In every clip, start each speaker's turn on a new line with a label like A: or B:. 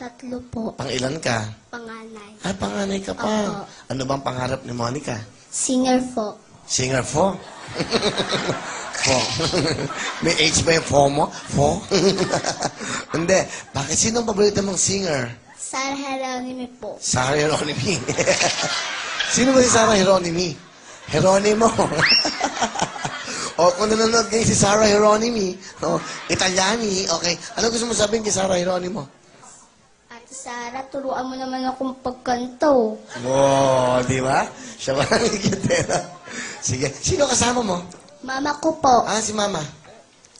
A: Tatlo po.
B: Pang ilan ka?
A: Panganay.
B: Ay, panganay ka pa.
A: Opo.
B: Ano bang pangarap ni Monica?
A: Singer po.
B: Singer fo? fo. May H ba yung fo mo? Fo? Hindi. Bakit sino ang paborito mong singer?
A: Sarah Heronimi po.
B: Sarah Hieronymi. sino ba si Sarah Hieronymi? Hieronimo. o kung nanonood kayo si Sarah Hieronymi, o, Italiani, okay. Ano gusto mo sabihin kay Sarah Hieronimo?
A: Ate Sarah, turuan mo naman akong pagkanto.
B: Wow, di ba? Siya ba ang ikitera? Sige. Sino kasama mo?
A: Mama ko po.
B: Ah, si Mama.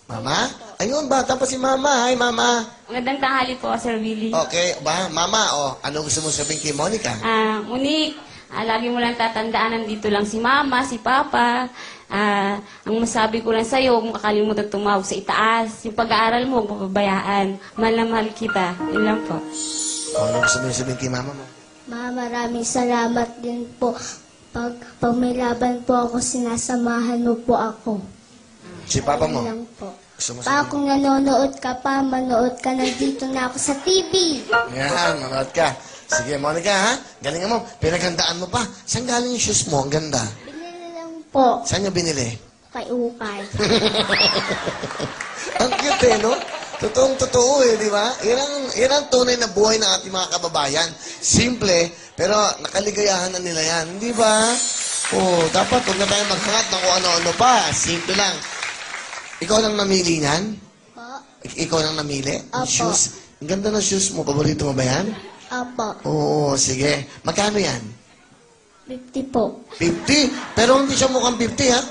B: Mama? Ayun, bata pa si Mama. Hi, Mama.
C: Magandang tanghali po, Sir Willie.
B: Okay, ba? Mama, oh, ano gusto mo sabihin kay Monica?
C: Ah, Monique, ah, lagi mo lang tatandaan, nandito lang si Mama, si Papa. Ah, ang masabi ko lang sa'yo, huwag mo kakalimutan tumawag sa itaas. Yung pag-aaral mo, huwag mo pabayaan. Mahal na mahal kita. Yun lang po.
B: O, ano gusto mo sabihin kay Mama mo?
A: Ma, maraming salamat din po. Pag, pag may laban po ako, sinasamahan mo po ako.
B: Si Papa mo?
A: Lang po.
B: Gusto mo
A: Pa,
B: sabihin?
A: kung nanonood ka pa, manood ka na dito na ako sa TV.
B: Yan, manood ka. Sige, Monica, ha? Galingan mo. Pinaghandaan mo pa. Saan galing yung shoes mo? Ang ganda.
A: Binili lang po
B: Saan niya binili?
A: kay Ukay.
B: ang cute eh, no? Totoong totoo eh, di ba? Yan ang, yan ang tunay na buhay ng ating mga kababayan. Simple, pero nakaligayahan na nila yan. Di ba? Oh, dapat huwag na tayo maghangat ng kung ano-ano pa. Simple lang. Ikaw lang namili niyan?
A: Po,
B: Ik- Ikaw lang namili?
A: Opo.
B: Shoes? Ang ganda ng shoes mo. Paborito mo ba yan?
A: apo,
B: Oo, sige. Magkano yan?
A: 50 po.
B: 50? Pero hindi siya mukhang 50, ha?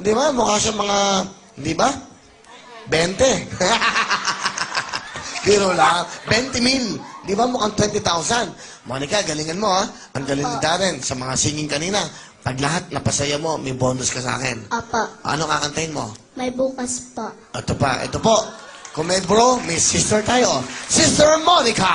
B: Di ba? Mukha siya mga, di ba? 20. Pero lang, 20 mil. Di ba mukhang 20,000? Monica, galingan mo, ha? Ang galing ni Darren sa mga singing kanina. Pag lahat napasaya mo, may bonus ka sa akin.
A: Apo,
B: Ano kakantayin mo?
A: may bukas po.
B: Ito pa, ito po. Kung may bro, may sister tayo. Sister Monica!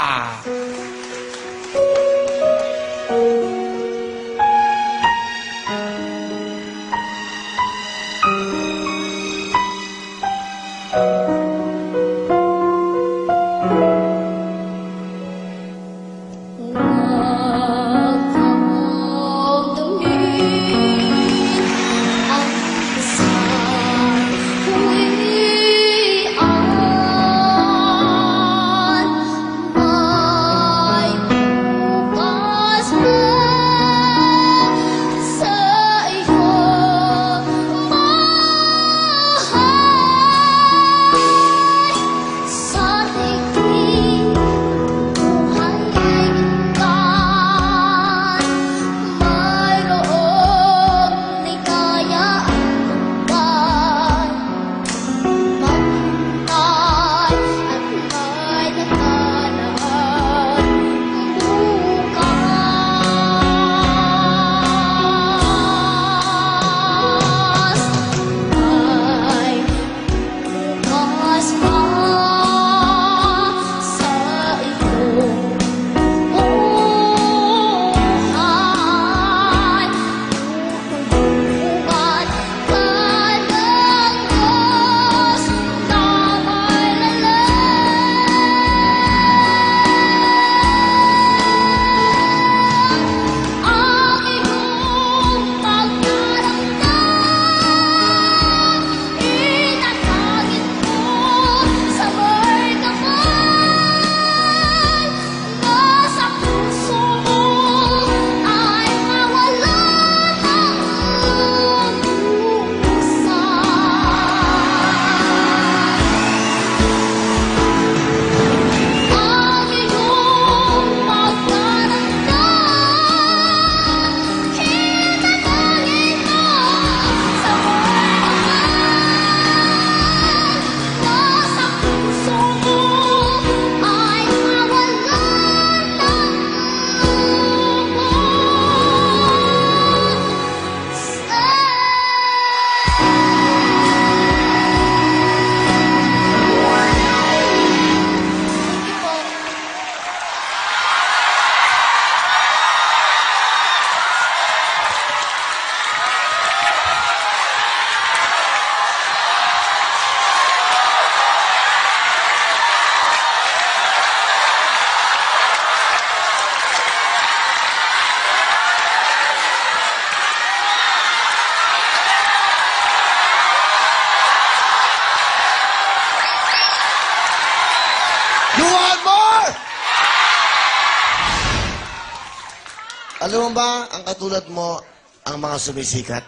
B: Alam mo ba, ang katulad mo, ang mga sumisikat?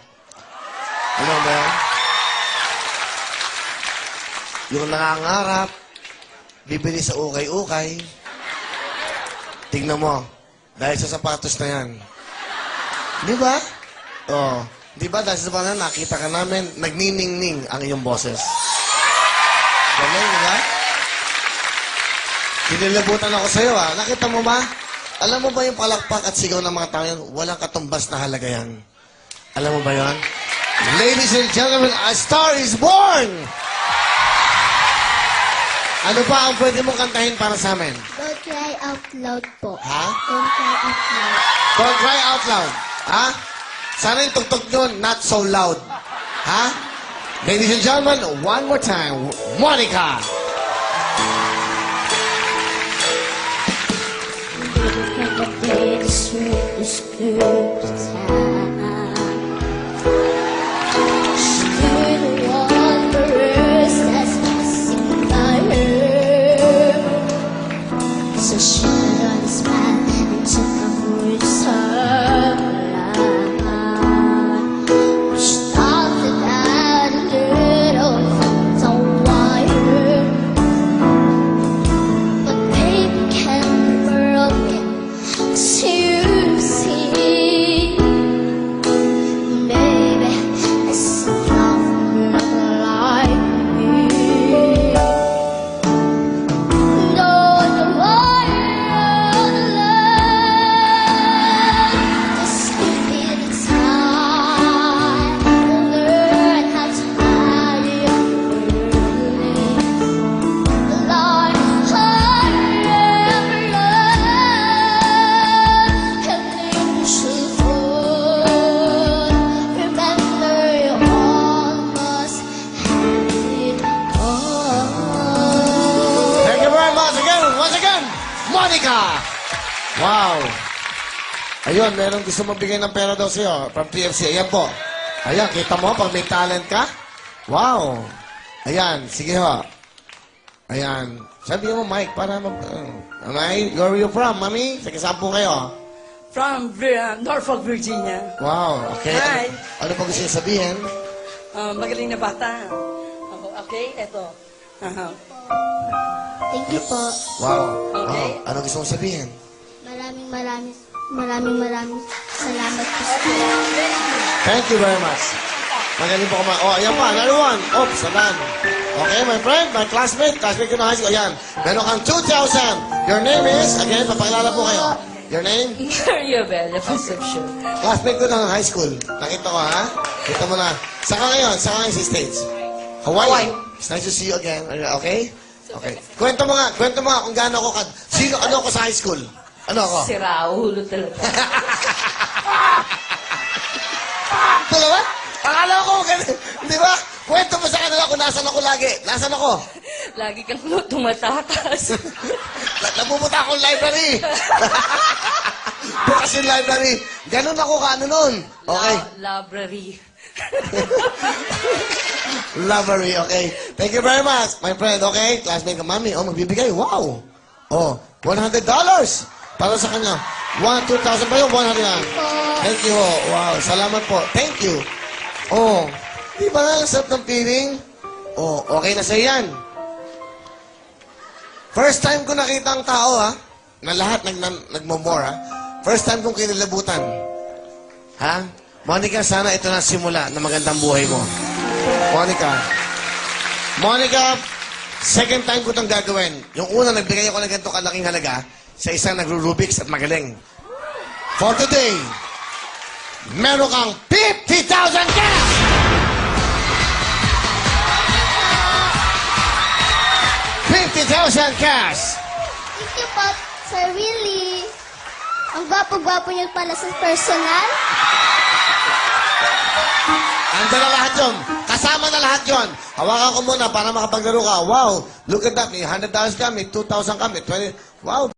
B: Alam mo ba yan? Yung nangangarap, bibili sa ukay-ukay. Tingnan mo, dahil sa sapatos na yan. Di ba? Oo. Di ba, dahil sa sapatos na nakita ka namin, nagniningning ang iyong boses. Galing, di ba? Kinilabutan ako sa'yo, ha? Nakita mo ba? Alam mo ba yung palakpak at sigaw ng mga tao yan? Walang katumbas na halaga yan. Alam mo ba yan? Ladies and gentlemen, a star is born! Ano pa ang pwede mong kantahin para sa amin?
A: Don't cry out loud po.
B: Ha?
A: Don't cry out loud.
B: Don't cry out loud. Ha? Sana yung tugtog nyo, not so loud. Ha? Ladies and gentlemen, one more time, Monica!
A: It's it's
B: Wow! Ayun, meron gusto magbigay ng pera daw sa'yo from PFC. Ayan po. Ayan, kita mo pag may talent ka? Wow! Ayan, sige ho. Ayan. Sabi mo, Mike, para mag... Uh, Mike, where are you from, mami? Sige, saan po kayo?
D: From uh, Norfolk, Virginia.
B: Wow, okay.
D: Hi.
B: Ano, ano pa gusto niyo sabihin?
D: Uh, magaling na bata. Ako, okay, eto. Aha.
A: Thank you po.
B: Wow.
D: Okay.
B: Oh, ano gusto mong sabihin?
A: Maraming maraming maraming maraming salamat po sa inyo.
B: Thank you very much. Magaling po kuma... Oh, ayan pa, another one. Oops, alam. Okay, my friend, my classmate, classmate ko na high school. Ayan, meron kang 2,000. Your name is, again, papakilala po kayo. Your name?
D: Maria Bella Concepcion.
B: Classmate ko ng high school. Nakita ko, ha? Kita mo na. Saka ngayon, saka ngayon si States. Hawaii.
D: Hawaii.
B: It's nice to see you again. Okay? Okay. Kwento mo nga, kwento mo nga kung gaano ako kad... Sino, ano ako sa high school? Ano ako?
D: Si Raul talaga.
B: Dalawa? Akala ko, ganun. Di ba? Kwento mo sa kanila kung nasan ako lagi. Nasan ako?
D: Lagi kang tumatakas.
B: Na- Napupunta akong library. Bukas yung library. Ganun ako kaano nun. Okay.
D: La- library.
B: Library, okay. Thank you very much, my friend, okay? Classmate ka, mami. Oh, magbibigay. Wow. Oh, $100. Para sa kanya. 1, 2,000 ba yun? 100 lang. Thank you. oh. Wow, salamat po. Thank you. Oh, di ba ang sarap ng feeling? Oh, okay na sa'yo yan. First time ko nakita ang tao, ha? Na lahat nag, nagmamore, ha? First time kong kinilabutan. Ha? Monica, sana ito na simula ng magandang buhay mo. Monica. Monica, second time ko itong gagawin. Yung una, nagbigay ako ng ganito kalaking halaga sa isang nagro-Rubik's at magaling. For today, meron kang 50,000 cash! $50,000 cash!
A: Thank you po, Sir Willie. Ang gwapo-gwapo niyo pala sa personal.
B: Ando na lahat yun. Kasama na lahat yun. Hawakan ko muna para makapaglaro ka. Wow, look at that. May $100 ka, may $2,000 ka, may 20. Wow,